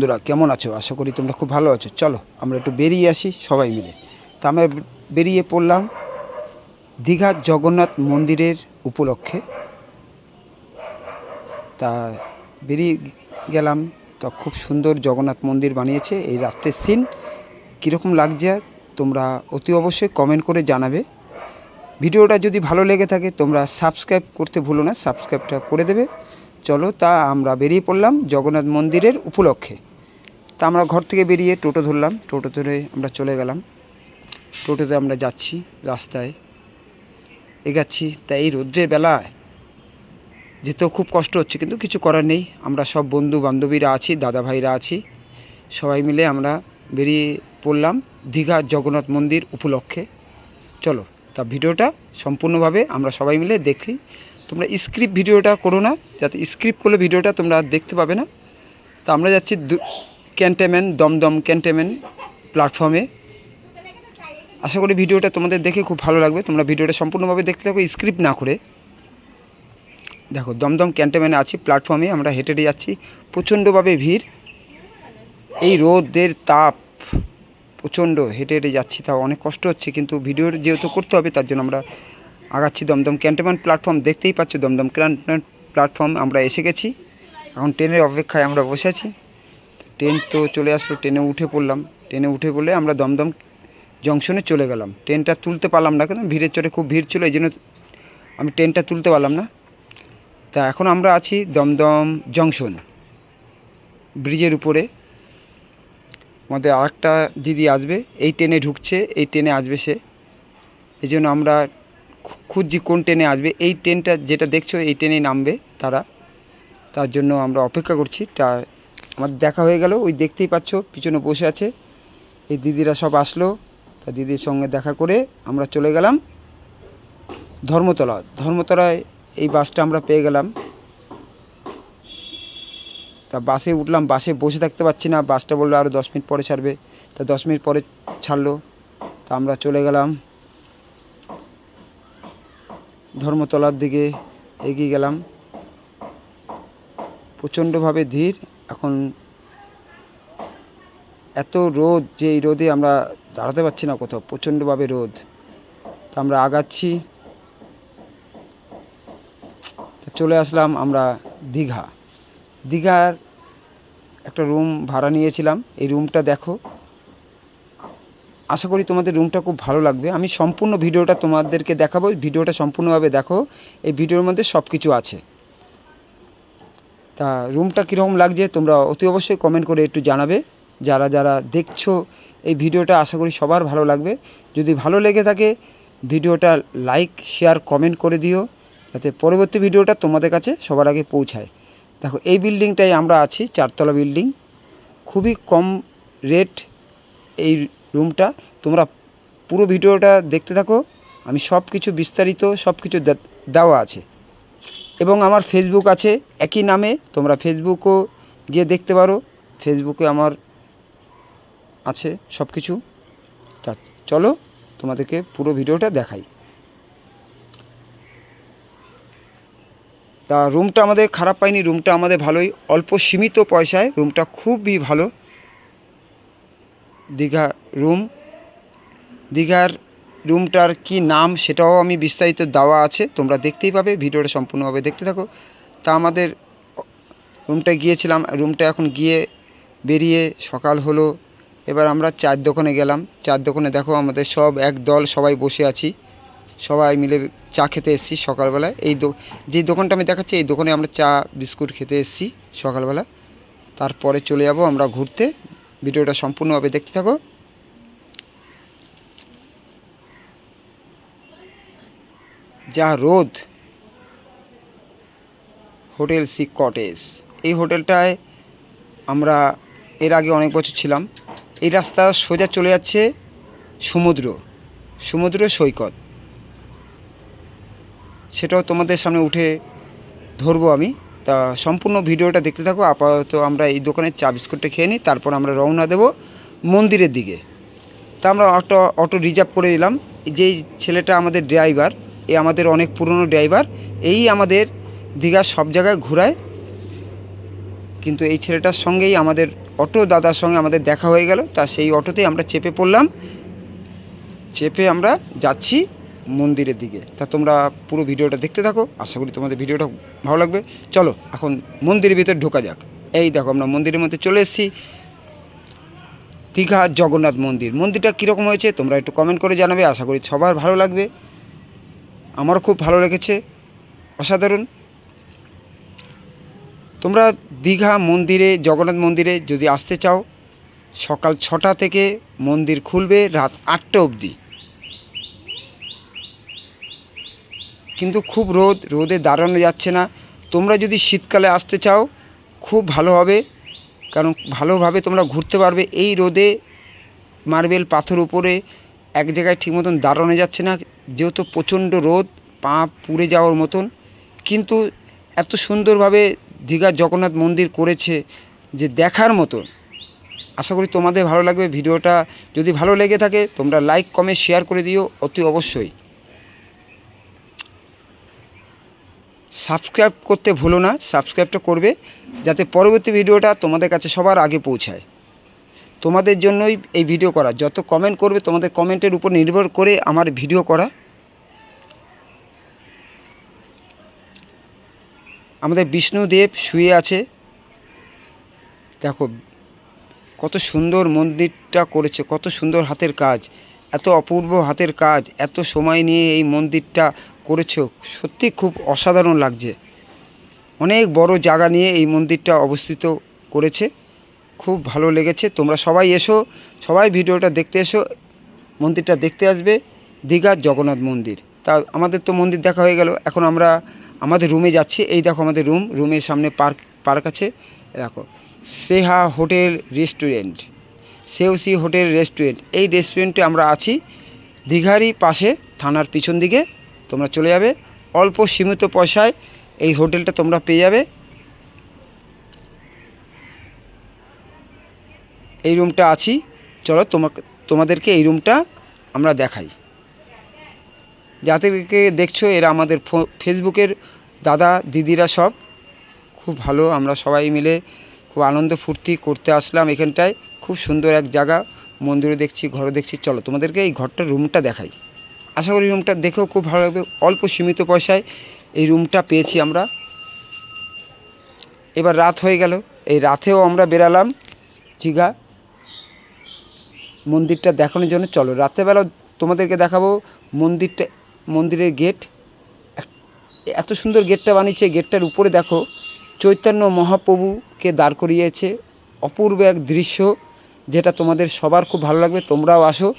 বন্ধুরা, কেমন আছো? আশা করি তোমরা খুব ভালো আছো। চলো, আমরা একটু বেরিয়ে আসি সবাই মিলে। তা আমরা বেরিয়ে পড়লাম দীঘার জগন্নাথ মন্দিরের উপলক্ষে। তা বেরিয়ে গেলাম, তা খুব সুন্দর জগন্নাথ মন্দির বানিয়েছে। এই রাত্রের সিন কীরকম লাগছে তোমরা অতি অবশ্যই কমেন্ট করে জানাবে। ভিডিওটা যদি ভালো লেগে থাকে, তোমরা সাবস্ক্রাইব করতে ভুলো না সাবস্ক্রাইবটা করে দেবে। চলো, তা আমরা বেরিয়ে পড়লাম জগন্নাথ মন্দিরের উপলক্ষে। তা আমরা ঘর থেকে বেরিয়ে টোটো ধরলাম। টোটো ধরে আমরা চলে গেলাম। টোটোতে আমরা যাচ্ছি রাস্তায়। এগাচ্ছি, তা এই রৌদ্রের বেলায় যেতেও খুব কষ্ট হচ্ছে, কিন্তু কিছু করার নেই। আমরা সব বন্ধু বান্ধবীরা আছি, দাদা ভাইরা আছি। সবাই মিলে আমরা বেরিয়ে পড়লাম দীঘা জগন্নাথ মন্দির উপলক্ষে। চলো, তা ভিডিওটা সম্পূর্ণভাবে আমরা সবাই মিলে দেখি। তোমরা স্ক্রিপ্ট ভিডিওটা করো না, যাতে স্ক্রিপ্ট করলে ভিডিওটা তোমরা দেখতে পাবে না। তা আমরা যাচ্ছি ক্যান্টেমেন্ট দমদম ক্যান্টেমেন্ট প্ল্যাটফর্মে আশা করি ভিডিওটা তোমাদের দেখে খুব ভালো লাগবে। তোমরা ভিডিওটা সম্পূর্ণভাবে দেখতে থাকো স্ক্রিপ্ট না করে। দেখো, দমদম ক্যান্টেমেন্টে আছি প্ল্যাটফর্মে আমরা হেঁটে হেঁটে যাচ্ছি। প্রচণ্ডভাবে ভিড়। এই রোদের তাপ, প্রচণ্ড হেঁটে হেঁটে যাচ্ছি, তাও অনেক কষ্ট হচ্ছে, কিন্তু ভিডিওর যেহেতু করতে হবে, তার জন্য আমরা আগাচ্ছি দমদম ক্যান্টনমেন্ট প্ল্যাটফর্ম দেখতেই পাচ্ছ দমদম ক্যান্টনমেন্ট প্ল্যাটফর্ম আমরা এসে গেছি। এখন ট্রেনের অপেক্ষায় আমরা বসে আছি। ট্রেন তো চলে আসলো, ট্রেনে উঠে পড়লাম। ট্রেনে উঠে পড়লে আমরা দমদম জংশনে চলে গেলাম। ট্রেনটা তুলতে পারলাম না কেন ভিড়ের চড়ে খুব ভিড় ছিল, এই জন্য আমি ট্রেনটা তুলতে পারলাম না। তা এখন আমরা আছি দমদম জংশন ব্রিজের উপরে। আমাদের আরেকটা দিদি আসবে, এই ট্রেনে ঢুকছে, এই ট্রেনে আসবে সে। এই জন্য আমরা খুঁজছি কোন ট্রেনে আসবে। এই ট্রেনটা যেটা দেখছ, এই ট্রেনেই নামবে তারা। তার জন্য আমরা অপেক্ষা করছি। তা আমার দেখা হয়ে গেল, ওই দেখতেই পাচ্ছ, পিছনে বসে আছে। এই দিদিরা সব আসলো, তা দিদির সঙ্গে দেখা করে আমরা চলে গেলাম ধর্মতলা ধর্মতলায় এই বাসটা আমরা পেয়ে গেলাম। তা বাসে উঠলাম, বাসে বসে থাকতে পারছি না, বাসটা বলল আরও দশ মিনিট পরে ছাড়বে। তা দশ মিনিট পরে ছাড়লো, তা আমরা চলে গেলাম ধর্মতলার দিকে এগিয়ে গেলাম। প্রচণ্ডভাবে ধীর এখন এত রোদ যে এই রোদে আমরা দাঁড়াতে পারছি না কোথাও, প্রচণ্ডভাবে রোদ। তা আমরা আগাচ্ছি। চলে আসলাম আমরা দীঘা। দীঘার একটা রুম ভাড়া নিয়েছিলাম। এই রুমটা দেখো। আশা করি তোমাদের রুমটা খুব ভালো লাগবে। আমি সম্পূর্ণ ভিডিওটা তোমাদেরকে দেখাবো। ভিডিওটা সম্পূর্ণভাবে দেখো। এই ভিডিওর মধ্যে সব কিছু আছে। তা রুমটা কীরকম লাগছে তোমরা অতি অবশ্যই কমেন্ট করে একটু জানাবে। যারা যারা দেখছ এই ভিডিওটা, আশা করি সবার ভালো লাগবে। যদি ভালো লেগে থাকে, ভিডিওটা লাইক শেয়ার কমেন্ট করে দিও, যাতে পরবর্তী ভিডিওটা তোমাদের কাছে সবার আগে পৌঁছায়। দেখো, এই বিল্ডিংটাই আমরা আছি, চারতলা বিল্ডিং খুবই কম রেট এই রুমটা। তোমরা পুরো ভিডিওটা দেখতে থাকো। আমি সব কিছু বিস্তারিত সব কিছু দেওয়া আছে। এবং আমার ফেসবুক আছে, একই নামে, তোমরা ফেসবুকও গিয়ে দেখতে পারো। ফেসবুকে আমার আছে সব কিছু তা চলো, তোমাদেরকে পুরো ভিডিওটা দেখাই। তা রুমটা আমাদের খারাপ পাইনি রুমটা আমাদের ভালোই। অল্প সীমিত পয়সায় রুমটা খুবই ভালো। দীঘা রুম দীঘার রুমটার কি নাম সেটাও আমি বিস্তারিত দেওয়া আছে, তোমরা দেখতেই পাবে, ভিডিওটা সম্পূর্ণভাবে দেখতে থাকো। তা আমাদের রুমটা গিয়েছিলাম, রুমটা এখন গিয়ে বেরিয়ে সকাল হলো, এবার আমরা চার দোকানে গেলাম। চার দোকানে দেখো আমাদের সব এক দল সবাই বসে আছি, সবাই মিলে চা খেতে এসেছি সকালবেলা। এই দো যে দোকানটা আমি দেখাচ্ছি, এই দোকানে আমরা চা, বিস্কুট খেতে এসেছি সকালবেলা। তারপরে চলে যাব আমরা ঘুরতে, ভিডিওটা সম্পূর্ণভাবে দেখতে থাকো। যা রোদ হোটেল সি কটেজ। এই হোটেলটায় আমরা এর আগে অনেক বছর ছিলাম। এই রাস্তা সোজা চলে যাচ্ছে সমুদ্র সমুদ্র সৈকত। সেটাও তোমাদের সামনে উঠে ধরবো আমি। তা সম্পূর্ণ ভিডিওটা দেখতে থাকো, আপাতত আমরা এই দোকানের চা বিস্কুটটা খেয়ে নিই, তারপর আমরা রওনা দেব মন্দিরের দিকে। তা আমরা অটো অটো রিজার্ভ করে দিলাম যেই ছেলেটা আমাদের ড্রাইভার এ আমাদের অনেক পুরনো ড্রাইভার। এই আমাদের দীঘার সব জায়গায় ঘোরায়। কিন্তু এই ছেলেটার সঙ্গেই আমাদের অটো দাদার সঙ্গে আমাদের দেখা হয়ে গেল। তা সেই অটোতেই আমরা চেপে পড়লাম। চেপে আমরা যাচ্ছি মন্দিরের দিকে। তা তোমরা পুরো ভিডিওটা দেখতে থাকো। আশা করি তোমাদের ভিডিওটা ভালো লাগবে। চলো, এখন মন্দিরের ভিতরে ঢোকা যাক। এই দেখো, আমরা মন্দিরের মধ্যে চলে এসেছি। দীঘা জগন্নাথ মন্দির। মন্দিরটা কীরকম হয়েছে তোমরা একটু কমেন্ট করে জানাবে। আশা করি সবার ভালো লাগবে। আমারও খুব ভালো লেগেছে। অসাধারণ। তোমরা দীঘা মন্দিরে, জগন্নাথ মন্দিরে যদি আসতে চাও, সকাল ছটা থেকে মন্দির খুলবে রাত আটটা অবধি। কিন্তু খুব রোদ, রোদে দাঁড়ানো যাচ্ছে না। তোমরা যদি শীতকালে আসতে চাও, খুব ভালো হবে। কারণ ভালোভাবে তোমরা ঘুরতে পারবে। এই রোদে মার্বেল পাথর উপরে এক জায়গায় ঠিক মতন দাঁড়ানো যাচ্ছে না। যেহেতু প্রচণ্ড রোদ, পা পুড়ে যাওয়ার মতন, কিন্তু এত সুন্দরভাবে দীঘার জগন্নাথ মন্দির করেছে যে দেখার মতো আশা করি তোমাদের ভালো লাগবে ভিডিওটা। যদি ভালো লেগে থাকে, তোমরা লাইক, কমেন্ট, শেয়ার করে দিও অতি অবশ্যই। সাবস্ক্রাইব করতে ভুলো না, সাবস্ক্রাইবটা করবে যাতে পরবর্তী ভিডিওটা তোমাদের কাছে সবার আগে পৌঁছায়। তোমাদের জন্যই এই ভিডিও করা। যত কমেন্ট করবে, তোমাদের কমেন্টের উপর নির্ভর করে আমার ভিডিও করা। আমাদের বিষ্ণুদেব শুয়ে আছে। দেখো, কত সুন্দর মন্দিরটা করেছে, কত সুন্দর হাতের কাজ, এত অপূর্ব হাতের কাজ, এত সময় নিয়ে এই মন্দিরটা করেছ। সত্যি খুব অসাধারণ লাগছে। অনেক বড় জায়গা নিয়ে এই মন্দিরটা অবস্থিত করেছে। খুব ভালো লেগেছে। তোমরা সবাই এসো, সবাই ভিডিওটা দেখতে এসো, মন্দিরটা দেখতে আসবে। দীঘার জগন্নাথ মন্দির। তা, আমাদের তো মন্দির দেখা হয়ে গেল। এখন আমরা আমাদের রুমে যাচ্ছি। এই দেখো আমাদের রুম রুমের সামনে পার্ক পার্ক আছে। দেখো, সেহা হোটেল রেস্টুরেন্ট সেউসি হোটেল রেস্টুরেন্ট এই রেস্টুরেন্টে আমরা আছি দীঘারই পাশে, থানার পিছন দিকে। তোমরা চলে যাবে। অল্প সীমিত পয়সায় এই হোটেলটা তোমরা পেয়ে যাবে। এই রুমটা আছি। চলো তোমাকে তোমাদেরকে এই রুমটা আমরা দেখাই। যাদেরকে দেখছ এরা আমাদের ফেসবুকের দাদা, দিদিরা সব। খুব ভালো, আমরা সবাই মিলে খুব আনন্দ ফুর্তি করতে আসলাম এখানটায়। খুব সুন্দর এক জায়গা, মন্দিরে দেখছি, ঘরে দেখছি। চলো, তোমাদেরকে এই ঘরটার রুমটা দেখাই। আশা করি রুমটা দেখেও খুব ভালো লাগবে। অল্প সীমিত পয়সায় এই রুমটা পেয়েছি আমরা। এবার রাত হয়ে গেল। এই রাতেও আমরা বেরালাম চিগা মন্দিরটা দেখানোর জন্য। চলো রাত্রেবেলা তোমাদেরকে দেখাবো মন্দিরটা মন্দিরের গেট। এত সুন্দর গেটটা বানিয়েছে। গেটটার উপরে দেখো, চৈতন্য মহাপ্রভুকে দাঁড় করিয়েছে। অপূর্ব এক দৃশ্য যেটা তোমাদের সবার খুব ভালো লাগবে। তোমরাও আসো।